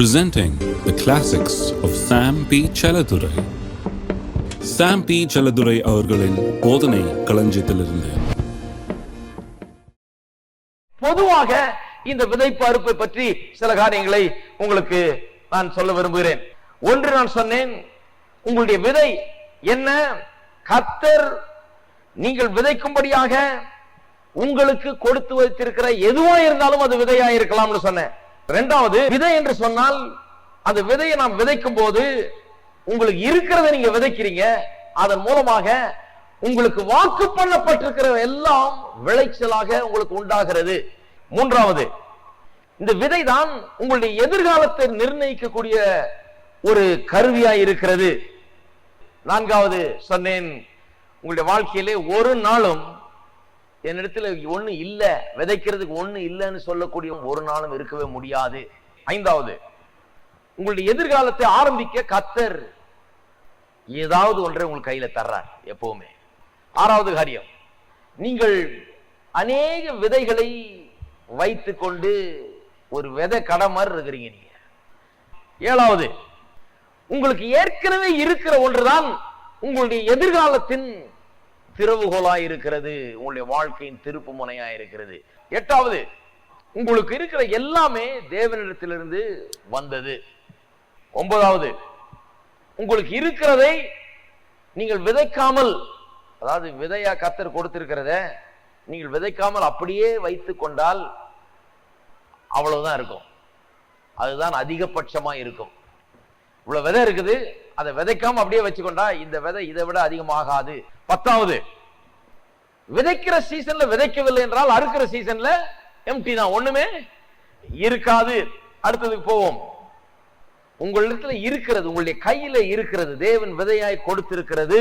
presenting the classics of Sam P. Chaladurai. Sam P Chelladurai அவர்களின் போதனை களஞ்சியத்திலிருந்து. பொதுவாக இந்த விதைப்பு அறுப்பை பற்றி சில காரியங்களை உங்களுக்கு நான் சொல்ல விரும்புகிறேன். ஒன்று நான் சொன்னேன் உங்களுடைய விதை என்ன? கத்தர் நீங்கள் விதைக்கும்படியாக உங்களுக்கு கொடுத்து வைத்திருக்கிற எதுவா இருந்தாலும் அது விதையா இருக்கலாம்னு சொன்னேன். ரெண்டாவது விதை என்று சொன்னால் அந்த விதையை நாம் விதைக்கும் போது உங்களுக்கு இருக்கிறத நீங்க விதைக்கிறீங்க. அதன் மூலமாக உங்களுக்கு வாக்கு பண்ணப்பட்டிருக்கிற எல்லாம் விளைச்சலாக உங்களுக்கு உண்டாகிறது. மூன்றாவது இந்த விதை தான் உங்களுடைய எதிர்காலத்தை நிர்ணயிக்கக்கூடிய ஒரு கருவியா இருக்கிறது. நான்காவது சொன்னேன் உங்களுடைய வாழ்க்கையிலே ஒரு நாளும் என்னிடத்துல ஒண்ணு இல்ல விதைக்கிறதுக்கு ஒண்ணு இல்லைன்னு சொல்லக்கூடிய ஒரு நாளும் இருக்கவே முடியாது. ஐந்தாவது உங்களுடைய எதிர்காலத்தை ஆரம்பிக்க கத்தர் ஏதாவது ஒன்றை உங்கள் கையில தர்றார் எப்பவுமே. ஆறாவது காரியம் நீங்கள் அநேக விதைகளை வைத்து கொண்டு ஒரு விதை கடை மாதிரி இருக்கிறீங்க நீங்க. ஏழாவது உங்களுக்கு ஏற்கனவே இருக்கிற ஒன்றுதான் உங்களுடைய எதிர்காலத்தின் திறவுகோலாய் இருக்கிறது உங்களுடைய வாழ்க்கையின் திருப்பு முனையா இருக்கிறது எட்டாவது உங்களுக்கு இருக்கிற எல்லாமே தேவனிடத்திலிருந்து வந்தது. ஒன்பதாவது உங்களுக்கு இருக்கிறதை நீங்கள் விதைக்காமல் அதாவது விதையா கத்தர் கொடுத்திருக்கிறத நீங்கள் விதைக்காமல் அப்படியே வைத்து கொண்டால் அவ்வளவுதான் இருக்கும். அதுதான் அதிகபட்சமா இருக்கும் இவ்வளவு விதை இருக்குது அதை விதைக்காம அப்படியே வச்சுக்கொண்டா இந்த விதை இதை விட அதிகமாகாது. பத்தாவது விதைக்கிற சீசன்ல விதைக்கவில்லை என்றால் அறுக்கிற சீசன்ல எம்டி தான் ஒண்ணுமே இருக்காது. அடுத்ததுக்கு போவோம். உங்களிடத்துல இருக்கிறது உங்களுடைய கையில இருக்கிறது தேவன் விதையாய் கொடுத்திருக்கிறது.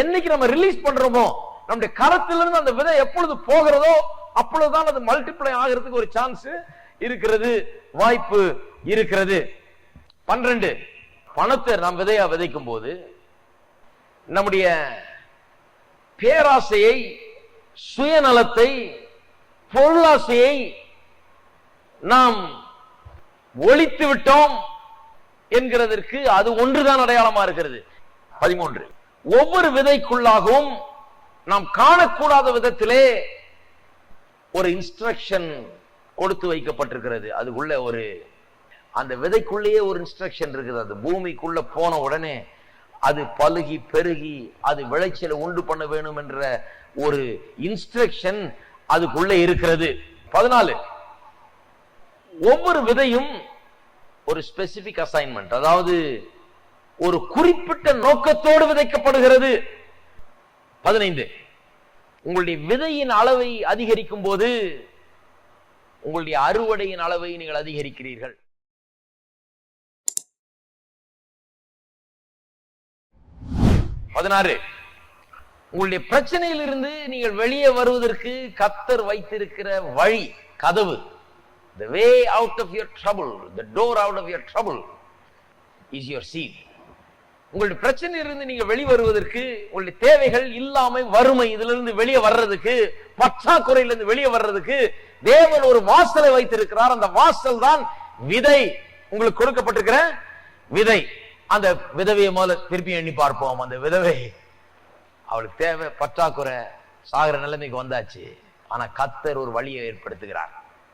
என்னைக்கு நம்ம ரிலீஸ் பண்றோமோ நம்முடைய கரத்திலிருந்து அந்த விதை எப்பொழுது போகிறதோ அப்பொழுதுதான் அது மல்டிப்ளை ஆகிறதுக்கு ஒரு சான்ஸ் இருக்கிறது வாய்ப்பு இருக்கிறது. பன்னிரண்டு பணத்தை நாம் விதையா விதைக்கும் போது நம்முடைய பேராசையை சுயநலத்தை பொருளாசையை நாம் ஒழித்து விட்டோம் என்கிறதற்கு அது ஒன்றுதான் அடையாளமா இருக்கிறது. பதிமூன்று. ஒவ்வொரு விதைக்குள்ளாகவும் நாம் காணக்கூடாத விதத்திலே ஒரு இன்ஸ்ட்ரக்ஷன் கொடுத்து வைக்கப்பட்டிருக்கிறது. அதுக்குள்ள ஒரு அந்த விதைக்குள்ளேயே ஒரு இன்ஸ்ட்ரக்ஷன் இருக்குது. அது பூமிக்குள்ள போன உடனே அது பழுகி பெருகி அது விளைச்சலை உண்டு பண்ண வேணும் என்ற ஒரு இன்ஸ்ட்ரக்ஷன் அதுக்குள்ள இருக்கிறது. பதினாலு ஒவ்வொரு விதையும் ஒரு ஸ்பெசிபிக் அசைன்மெண்ட் அதாவது ஒரு குறிப்பிட்ட நோக்கத்தோடு விதைக்கப்படுகிறது. பதினைந்து உங்களுடைய விதையின் அளவை அதிகரிக்கும் போது உங்களுடைய அறுவடையின் அளவை நீங்கள் அதிகரிக்கிறீர்கள். பதினாறு. உங்களுடைய பிரச்சனையிலிருந்து நீங்கள் வெளியே வருவதற்கு கத்தர் வைத்திருக்கிற வழி கதவு. The way out of your trouble the door out of your trouble is your seed உங்களுடைய பிரச்சனையிலிருந்து நீங்க வெளிவருவதற்கு உங்களுடைய தேவைகள் இல்லாமை வறுமை இதுல இருந்து வெளியே வர்றதுக்கு பற்றாக்குறையிலிருந்து வெளியே வர்றதுக்கு தேவன் ஒரு வாசலை வைத்திருக்கிறார். அந்த வாசல் தான் விதை. உங்களுக்கு கொடுக்கப்பட்டிருக்கிற விதை. அந்த விதவையை முதல்ல திருப்பி எண்ணி பார்ப்போம். அந்த விதவை அவளுக்கு தேவை பற்றாக்குறை சாகிற நிலைமைக்கு வந்தாச்சு. ஆனா கத்தர் ஒரு வழியை ஏற்படுத்துகிறார்.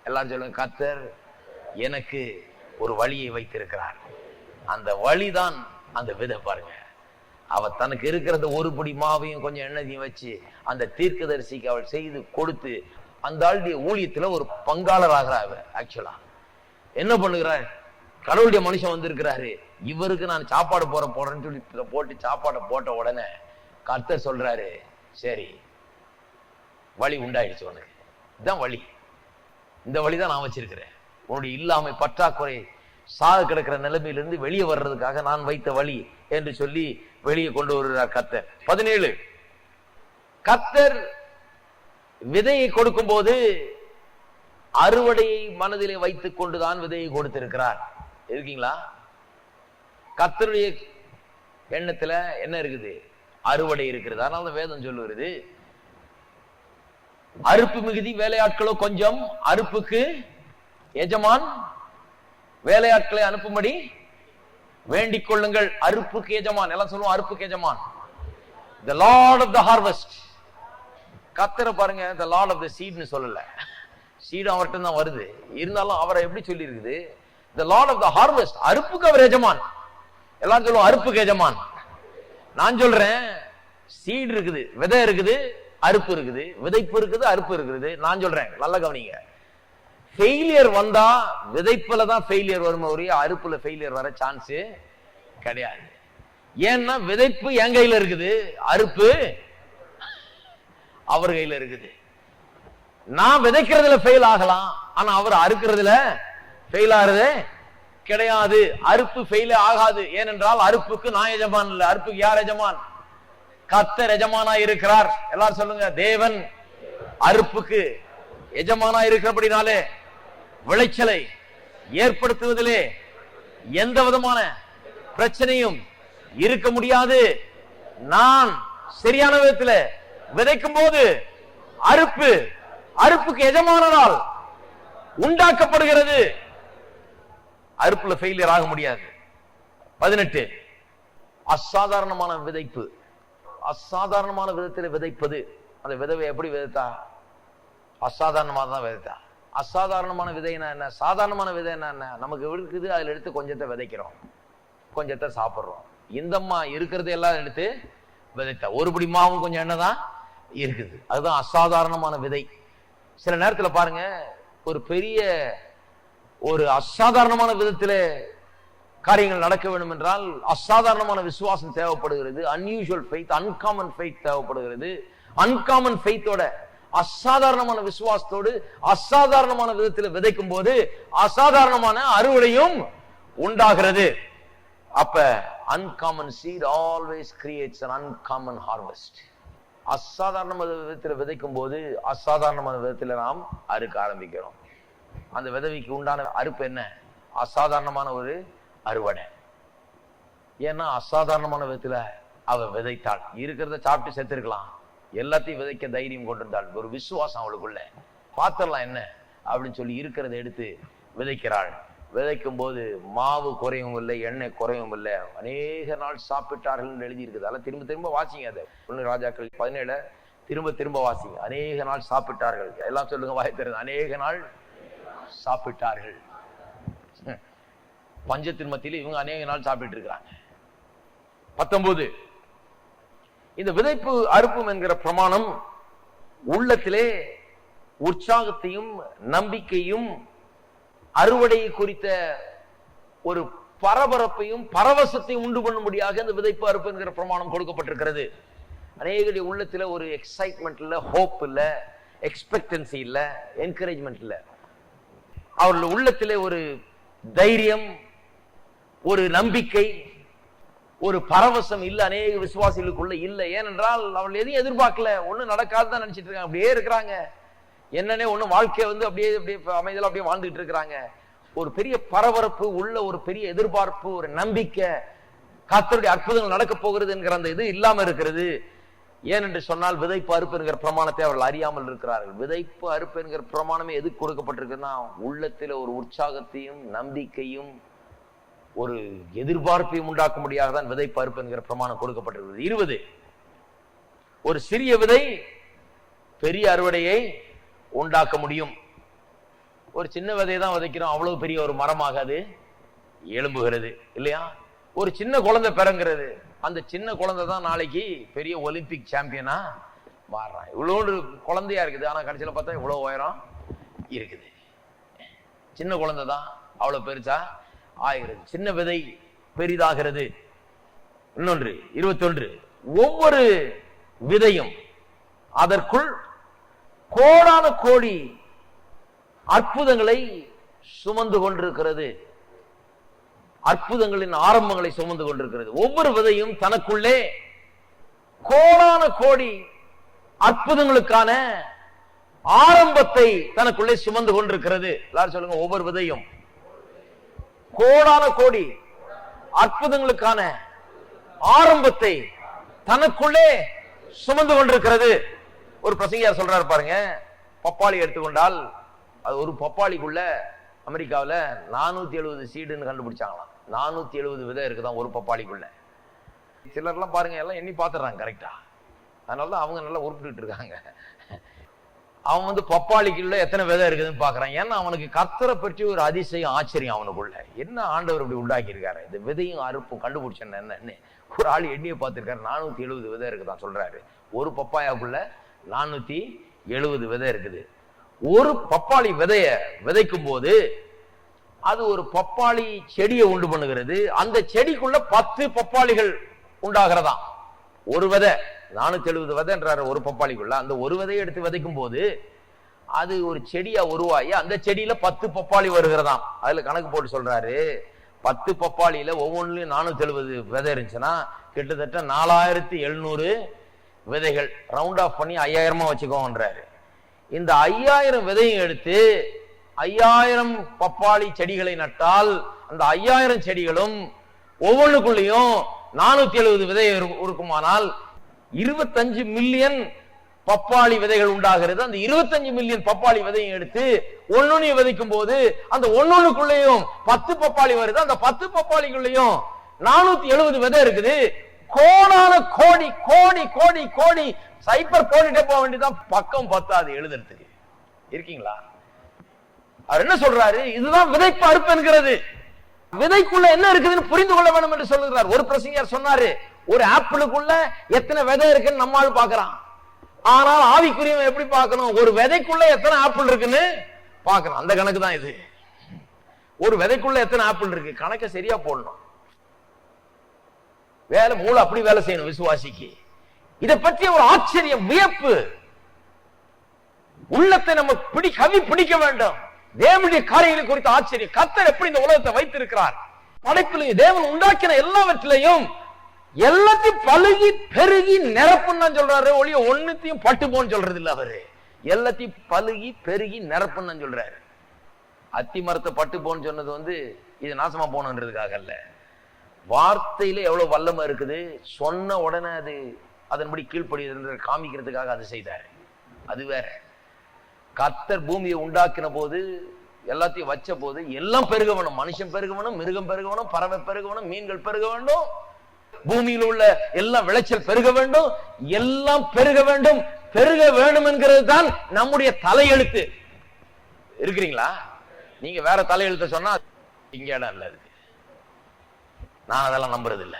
எல்லாம் சொல்லுங்க கத்தர் எனக்கு ஒரு வழியை வைத்திருக்கிறார். அந்த வழிதான் அந்த விதை பாருங்க. அவ தனக்கு இருக்கிறத ஒரு பிடி மாவையும் கொஞ்சம் எண்ணெயையும் வச்சு அந்த தீர்க்கதரிசிக்கு அவள் செய்து கொடுத்து அந்த ஆளுடைய ஊழியத்துல ஒரு பங்காளர் ஆகிறா அவ ஆக்சுவலா என்ன பண்ணுகிறார் கடவுளுடைய மனுஷன் வந்திருக்கிறாரு. இவருக்கு நான் சாப்பாடு போற போறேன்னு சொல்லி போட்டு சாப்பாடை போட்ட உடனே கர்த்தர் சொல்றாரு சரி வழி உண்டாயிடுச்சு உனக்கு. இதுதான் வழி. இந்த வழி தான் நான் வச்சிருக்கிறேன். உன்னுடைய இல்லாமை பற்றாக்குறை சாக கிடக்கிற நிலைமையிலிருந்து வெளியே வர்றதுக்காக நான் வைத்த வழி என்று சொல்லி வெளியே கொண்டு வருகிறார் கத்தர் பதினேழு. கத்தர் விதையை கொடுக்கும் போது அறுவடையை மனதிலே வைத்துக் கொண்டுதான் விதையை கொடுத்திருக்கிறார். இருக்கீங்களா? கத்தருடைய எண்ணத்துல என்ன இருக்குது? அறுவடை இருக்கிறது. அதனால வேதம் சொல்லுவது அறுப்பு மிகுதி வேலையாட்களோ கொஞ்சம் அறுப்புக்கு எஜமான் வேலையாட்களை அனுப்பும்படி வேண்டிக் கொள்ளுங்கள். அறுப்புக்கு எஜமான். எல்லாம் சொல்லுவோம் அறுப்புக்கு எஜமான். The lord of the harvest கத்தரை பாருங்க த லார்ட் ஆஃப் த சீட்னு சொல்லல. சீடு அவர்கிட்ட தான் வருது. இருந்தாலும் அவரை எப்படி சொல்லி இருக்குது the lord of the harvest அறுப்புக்கு அவர் எஜமான். எல்லாரும் சொல்லுவோம் அறுப்பு எஜமான் நான் சொல்றேன் சீடு இருக்குது விதை இருக்குது அறுப்பு இருக்குது. விதைப்பு இருக்குது அறுப்பு இருக்குது. நான் சொல்றேன் நல்ல கவனிங்க. ஃபெயிலியர் வந்தா விதைப்புல தான் ஃபெயிலியர் வரும் ஒரே அறுப்புல ஃபெயிலியர் வர சான்ஸ் கிடையாது. ஏன்னா விதைப்பு என் கையில இருக்குது அறுப்பு அவர் கையில இருக்குது. நான் விதைக்கிறதுல ஃபெயில் ஆகலாம் ஆனா அவர் அறுக்கிறதுல ஃபெயில் ஆகுறது கிடையாது. அறுப்பு ஃபெயில் ஆகாது. ஏனென்றால் அறுப்புக்கு நான் எஜமான் இல்ல அறுப்புக்கு யார் எஜமான்? கத்தர் எஜமானா இருக்கிறார். எல்லாரும் சொல்லுங்க தேவன் அறுப்புக்கு எஜமானா இருக்கிறபடினாலே விளைச்சலை ஏற்படுத்துவதிலே எந்த விதமான பிரச்சனையும் இருக்க முடியாது. நான் சரியான விதத்துல விதைக்கும் போது அறுப்பு அறுப்புக்கு எஜமானனால் உண்டாக்கப்படுகிறது. அறுப்புல ஃபெயிலியர் ஆக முடியாது. பதினெட்டு அசாதாரணமான விதைப்பு. அசாதாரணமான விதத்தில் விதைப்பது அந்த விதவை எப்படி விதைத்தா? அசாதாரணமாக தான் விதைத்தா. அசாதாரணமான விதைனா என்ன? சாதாரணமான விதை என்ன நமக்கு இருக்குது? அதில் எடுத்து கொஞ்சத்தை விதைக்கிறோம். கொஞ்சத்தை சாப்பிட்றோம். இந்தம்மா இருக்கிறத எல்லாம் எடுத்து விதைத்தா. ஒரு படி மாவும் கொஞ்சம் என்ன தான் இருக்குது. அதுதான் அசாதாரணமான விதை. சில நேரத்தில் பாருங்க ஒரு பெரிய ஒரு அசாதாரணமான விதத்தில் காரியங்கள் நடக்க வேண்டும் என்றால் அசாதாரணமான விசுவாசம் தேவைப்படுகிறது. அன்யூஷுவல் ஃபெய்த் அன்காமன் ஃபெய்த் தேவைப்படுகிறது. அன்காமன் ஃபெய்த்தோட அசாதாரணமான விசுவாசத்தோடு அசாதாரணமான விதத்தில் விதைக்கும் போது அசாதாரணமான அறுவடையும் உண்டாகிறது. அப்ப uncommon seed always creates an uncommon harvest அசாதாரணமான விதத்தில் விதைக்கும் போது அசாதாரணமான விதத்தில் நாம் அறுக்க ஆரம்பிக்கிறோம். அந்த விதவிக்கு உண்டான அறுப்பு என்ன? அசாதாரணமான ஒரு அறுவடை. ஏன்னா அசாதாரணமான விதத்துல அவ விதைத்தாள். இருக்கிறத சாப்பிட்டு செத்துருக்கலாம். எல்லாத்தையும் விதைக்க தைரியம் கொண்டிருந்தாள். ஒரு விசுவாசம் அவளுக்குள்ள. பாத்திரலாம் என்ன? அப்படின்னு சொல்லி இருக்கிறத எடுத்து விதைக்கிறாள். விதைக்கும் போது மாவு குறையும் இல்லை எண்ணெய் குறையும் இல்லை. அநேக நாள் சாப்பிட்டார்கள் என்று எழுதியிருக்குது. அதெல்லாம் திரும்ப திரும்ப வாசிங்க அதை. ஒன்று ராஜாக்கள் பதினேழு திரும்ப திரும்ப வாசிங்க. அநேக நாள் சாப்பிட்டார்கள். எல்லாம் சொல்லுங்க வாய் தெரியுது அநேக நாள் சாப்பிட்டார்கள். பஞ்சத்தின் மத்தியில் இவங்க அநேக நாள் சாப்பிட்டு இருக்கிறாங்க பத்தொன்பது இந்த விதைப்பு அறுப்பும் என்கிற பிரமாணம் உள்ளத்திலே உற்சாகத்தையும் நம்பிக்கையும் அறுவடையை குறித்த ஒரு பரபரப்பையும் பரவசத்தையும் உண்டு பண்ணும்படியாக இந்த விதைப்பு அறுப்பு என்கிற பிரமாணம் கொடுக்கப்பட்டிருக்கிறது. அநேகருடைய உள்ளத்துல ஒரு எக்ஸைட்மெண்ட் இல்லை ஹோப் இல்ல எக்ஸ்பெக்டன்சி இல்ல என்கரேஜ்மெண்ட் இல்ல. அவர்கள் உள்ளத்திலே ஒரு தைரியம் ஒரு நம்பிக்கை ஒரு பரவசம் இல்ல அநேக விசுவாசிகளுக்குள்ள இல்ல. ஏனென்றால் அவள் எதையும் எதிர்பார்க்கல. ஒன்றும் நடக்காது தான் நினைச்சிட்டு இருக்காங்க. அப்படியே இருக்கிறாங்க. என்னன்னே ஒண்ணு வாழ்க்கைய வந்து அப்படியே அப்படியே அமைதியில அப்படியே வாழ்ந்துட்டு இருக்கிறாங்க. ஒரு பெரிய பரபரப்பு உள்ள ஒரு பெரிய எதிர்பார்ப்பு ஒரு நம்பிக்கை காத்தருடைய அற்புதங்கள் நடக்க போகிறது என்கிற அந்த இது இல்லாம இருக்கிறது. ஏனென்று சொன்னால் விதைப்பு அறுப்பு என்கிற பிரமாணத்தை அவர்கள் அறியாமல் இருக்கிறார்கள். விதைப்பு அறுப்பு என்கிற பிரமாணமே எதுக்கு கொடுக்கப்பட்டிருக்குன்னா உள்ளத்துல ஒரு உற்சாகத்தையும் நம்பிக்கையும் ஒரு எதிர்பார்ப்பையும் உண்டாக்கும்படியாக தான் விதைப்பு அறுப்பு என்கிற பிரமாணம் கொடுக்கப்பட்டிருக்கிறது. இருபது ஒரு சிறிய விதை பெரிய அறுவடையை உண்டாக்க முடியும். ஒரு சின்ன விதையை தான் விதைக்கிறோம் அவ்வளவு பெரிய ஒரு மரமாக அது எழும்புகிறது இல்லையா? ஒரு சின்ன குழந்தை பிறங்கிறது அந்த சின்ன குழந்தை தான் நாளைக்கு பெரிய ஒலிம்பிக் சாம்பியனா மாறுறான். இவ்வளோ குழந்தையா இருக்குது. ஆனா கடைசியில பார்த்தா இவ்வளவு உயரம் இருக்குது. சின்ன குழந்தை தான் அவ்வளவு பெருசா ஆகிறது. சின்ன விதை பெரிதாகிறது. இன்னொன்று இருபத்தொன்று. ஒவ்வொரு விதையும் அதற்குள் கோடான கோடி அற்புதங்களை சுமந்து கொண்டிருக்கிறது. அற்புதங்களின் ஆரம்பங்களை சுமந்து கொண்டிருக்கிறது. ஒவ்வொரு விதையும் தனக்குள்ளே கோடான கோடி அற்புதங்களுக்கான ஆரம்பத்தை தனக்குள்ளே சுமந்து கொண்டிருக்கிறது. எல்லாரும் சொல்லுங்க ஒவ்வொரு விதையும். கோடான கோடி அற்புதங்களுக்கான ஆரம்பத்தை தனக்குள்ளே சுமந்து கொண்டிருக்கிறது. ஒரு பிரசங்கியார் சொல்றாரு பாருங்க பப்பாளி எடுத்துக்கொண்டால் அது ஒரு பப்பாளிக்குள்ள அமெரிக்காவில் நானூத்தி எழுபது சீடுன்னு கண்டுபிடிச்சாங்களாம். நானூற்றி எழுபது விதை இருக்குதான் ஒரு பப்பாளிக்குள்ள. சிலர்லாம் பாருங்க எல்லாம் எண்ணி பார்த்துட்றாங்க கரெக்டாக அதனால தான் அவங்க நல்லா உருப்பிட்டு இருக்காங்க. அவன் வந்து பப்பாளிக்குள்ள எத்தனை விதை இருக்குதுன்னு பார்க்குறான் ஏன்னா அவனுக்கு கத்தரை பற்றி ஒரு அதிசயம் ஆச்சரியம் அவனுக்குள்ள. என்ன ஆண்டவர் இப்படி உண்டாக்கியிருக்காரு? இந்த விதையும் அறுப்பும் கண்டுபிடிச்சேன் என்னன்னு ஒரு ஆள் எண்ணியை பார்த்துருக்காரு நானூற்றி எழுபது விதை இருக்குதான் சொல்கிறாரு ஒரு பப்பாயாக்குள்ள நானூற்றி எழுபது விதை இருக்குது. ஒரு பப்பாளி விதைய விதைக்கும் போது அது ஒரு பப்பாளி செடியை உண்டு பண்ணுகிறது. அந்த செடிக்குள்ள பத்து பப்பாளிகள் உண்டாகிறதாம் ஒரு விதை நானூத்தி எழுபது விதைன்றாரு ஒரு பப்பாளிக்குள்ள. அந்த ஒரு விதையை எடுத்து விதைக்கும் போது அது ஒரு செடியா உருவாகி அந்த செடியில பத்து பப்பாளி வருகிறதாம் அதுல கணக்கு போட்டு சொல்றாரு. பத்து பப்பாளியில ஒவ்வொன்றுலயும் நானூத்தி எழுபது விதை இருந்துச்சுன்னா கிட்டத்தட்ட நாலாயிரத்தி எழுநூறு விதைகள் ரவுண்ட் ஆஃப் பண்ணி ஐயாயிரமா வச்சுக்கோன்றாரு இந்த ஐயாயிரம் விதையும் எடுத்து ஐயாயிரம் பப்பாளி செடிகளை நட்டால் அந்த ஐயாயிரம் செடிகளும் ஒவ்வொன்றுக்குள்ளேயும் நானூத்தி எழுபது விதை இருக்குமானால் இருபத்தஞ்சு மில்லியன் பப்பாளி விதைகள் உண்டாகிறது. அந்த இருபத்தஞ்சு மில்லியன் பப்பாளி விதையும் எடுத்து ஒன்னொன்னு விதைக்கும் போது அந்த ஒன்னொன்னுக்குள்ளேயும் பத்து பப்பாளி வருது. அந்த பத்து பப்பாளிக்குள்ளேயும் நானூத்தி எழுபது விதை இருக்குது. கோடான கோடி கோடி கோடி கோடி. சைப்பர் போட்டுட்டே போக வேண்டியதான் பக்கம் பத்தாது எழுதுறதுக்கு. இருக்கீங்களா? அவர் என்ன சொல்றாரு? இதுதான் விதைப்பு அறுப்பு என்கிறது. விதைக்குள்ள என்ன இருக்குதுன்னு புரிந்து கொள்ள வேண்டும் என்று சொல்லுகிறார். ஒரு பிரசங்கர் சொன்னாரு ஒரு ஆப்பிளுக்குள்ள எத்தனை விதை இருக்குன்னு நம்மால் பாக்குறான் ஆனால் ஆவிக்குரியவன் எப்படி பார்க்கணும்? ஒரு விதைக்குள்ள எத்தனை ஆப்பிள் இருக்குன்னு பார்க்கணும் அந்த கணக்கு தான் இது. ஒரு விதைக்குள்ள எத்தனை ஆப்பிள் இருக்கு? கணக்கை சரியா போடணும். வேலை மூளை அப்படி வேலை செய்யணும் விசுவாசிக்கு. இதை பற்றிய ஒரு ஆச்சரியம் வியப்பு. உள்ளத்தை நம்ம பிடி கவி பிடிக்க வேண்டும். தேவனுடைய காரியங்களை குறித்த ஆச்சரியம். கத்தர் எப்படி இந்த உலகத்தை வைத்திருக்கிறார்? படைப்பிலையும் தேவன் உண்டாக்கின எல்லாவற்றிலையும் எல்லாத்தையும் பழுகி பெருகி நிரப்புன்னு சொல்றாரு. ஒளிய ஒண்ணுத்தையும் பட்டு போன்னு சொல்றது இல்ல அவரு. எல்லாத்தையும் பழுகி பெருகி நிரப்புன்னு சொல்றாரு. அத்தி மரத்தை பட்டு போன்னு சொன்னது வந்து இது நாசமா போகணுன்றதுக்காக அல்ல. வார்த்தையில எவ்வளவு வல்லமை இருக்குது. சொன்ன உடனே அது அதன்படி கீழ்ப்படியது காமிக்கிறதுக்காக அது செய்தார். அது வேற. கர்த்தர் பூமியை உண்டாக்கின போது எல்லாத்தையும் வச்ச போது எல்லாம் பெருக வேணும். மனுஷன் பெருக வேணும் மிருகம் பெருக வேணும் பறவை பெருக வேணும் மீன்கள் பெருக வேண்டும். பூமியில் உள்ள எல்லாம் விளைச்சல் பெருக வேண்டும். எல்லாம் பெருக வேண்டும். பெருக வேண்டும் என்கிறது தான் நம்முடைய தலையெழுத்து. இருக்கிறீங்களா? நீங்க வேற தலையெழுத்த சொன்னா இங்க இடம் இல்ல அதுக்கு. நான் அதெல்லாம் நம்புறது இல்ல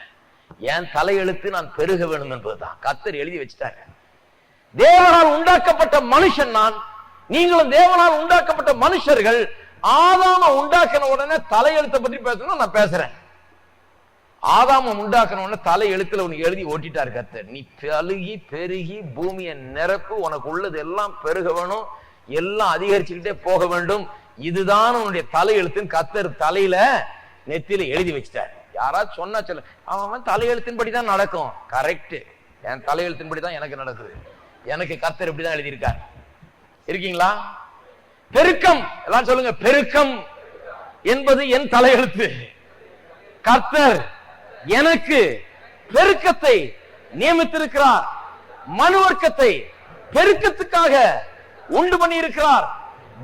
என் தலையெழுத்து நான் பெருக வேண்டும் என்பதுதான் கத்தர் எழுதி வச்சுட்டாங்க தேவனால் உண்டாக்கப்பட்ட மனுஷன் நான். நீங்களும் தேவனால் உண்டாக்கப்பட்ட மனுஷர்கள் ஆதாம உண்டாக்கின உடனே தலையெழுத்தை பத்தி பேசணும் நான் பேசுறேன். ஆதாம உண்டாக்கின உடனே தலை எழுத்துல உனக்கு எழுதி ஓட்டிட்டாரு கத்தர் நீ பழுகி பெருகி பூமியை நிரப்பு உனக்கு உள்ளது எல்லாம் பெருக வேணும் எல்லாம் அதிகரிச்சுக்கிட்டே போக வேண்டும். இதுதான் உன்னுடைய தலையெழுத்துன்னு கத்தர் தலையில நெத்தியில எழுதி வச்சிட்டார். யாராவது சொன்னா சொல்ல. அவன் தலையெழுத்தின்படி தான் நடக்கும். கரெக்ட் என் தலையெழுத்தின்படி தான் எனக்கு நடக்குது. எனக்கு கத்தர் இப்படிதான் எழுதியிருக்காரு. இருக்கீங்களா? பெருக்கம். எல்லாம் சொல்லுங்க பெருக்கம் என்பது என் தலையெழுத்து. கர்த்தர் எனக்கு பெருக்கத்தை நியமித்திருக்கிறார். மனு வர்க்கத்தை பெருக்கத்துக்காக உண்டு பண்ணி இருக்கிறார்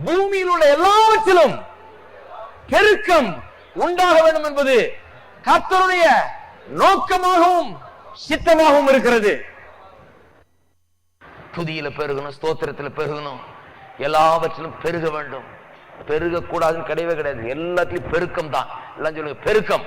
பூமியில் உள்ள எல்லாவற்றிலும் பெருக்கம் உண்டாக வேண்டும் என்பது கர்த்தருடைய நோக்கமாகவும் சித்தமாகவும் இருக்கிறது. துதியில பெருகணும் ஸ்தோத்திரத்துல பெருகணும். எல்லாவற்றிலும் பெருக வேண்டும். பெருகக்கூடாதுன்னு கிடையவே கிடையாது. எல்லாத்திலையும் பெருக்கம் தான் எல்லாம் சொல்லுங்க பெருக்கம்.